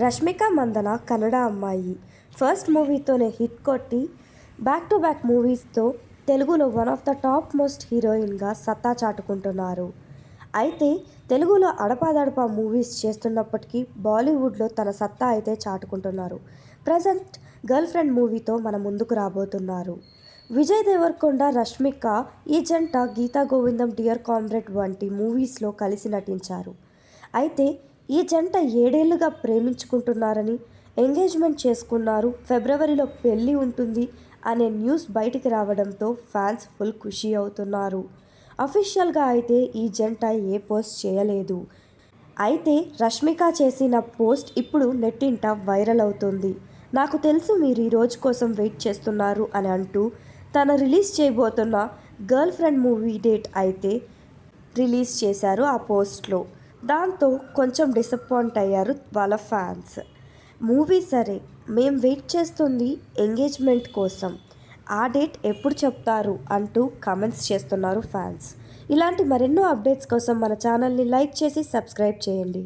రష్మిక మందన కన్నడ అమ్మాయి. ఫస్ట్ మూవీతోనే హిట్ కొట్టి బ్యాక్ టు బ్యాక్ మూవీస్తో తెలుగులో one of the top most హీరోయిన్గా సత్తా చాటుకుంటున్నారు. అయితే తెలుగులో అడపాదడపా మూవీస్ చేస్తున్నప్పటికీ బాలీవుడ్లో తన సత్తా అయితే చాటుకుంటున్నారు. ప్రజెంట్ గర్ల్ ఫ్రెండ్ మూవీతో మన ముందుకు రాబోతున్నారు. విజయ్ దేవరకొండ రష్మిక ఈ జంట గీతా గోవిందం డియర్ కామ్రేడ్ వంటి మూవీస్లో కలిసి నటించారు. అయితే ఈ జంట ఏడేళ్ళుగా ప్రేమించుకుంటున్నారని ఎంగేజ్మెంట్ చేసుకున్నారు. ఫిబ్రవరిలో పెళ్ళి ఉంటుంది అనే న్యూస్ బయటికి రావడంతో ఫ్యాన్స్ ఫుల్ ఖుషి అవుతున్నారు. అఫీషియల్గా అయితే ఈ జంట ఏ పోస్ట్ చేయలేదు. అయితే రష్మిక చేసిన పోస్ట్ ఇప్పుడు నెట్టింట వైరల్ అవుతుంది. నాకు తెలుసు మీరు ఈ రోజు కోసం వెయిట్ చేస్తున్నారు అని అంటూ తన రిలీజ్ చేయబోతున్న గర్ల్ ఫ్రెండ్ మూవీ డేట్ అయితే రిలీజ్ చేశారు ఆ పోస్ట్లో. దాంతో కొంచెం డిసప్పాయింట్ అయ్యారు వాళ్ళ ఫ్యాన్స్ మూవీ సరే మేం వెయిట్ చేస్తుంది ఎంగేజ్మెంట్ కోసం. ఆ డేట్ ఎప్పుడు చెప్తారు అంటూ కమెంట్స్ చేస్తున్నారు ఫ్యాన్స్ ఇలాంటి మరెన్నో అప్డేట్స్ కోసం మన ఛానల్ని లైక్ చేసి సబ్స్క్రైబ్ చేయండి.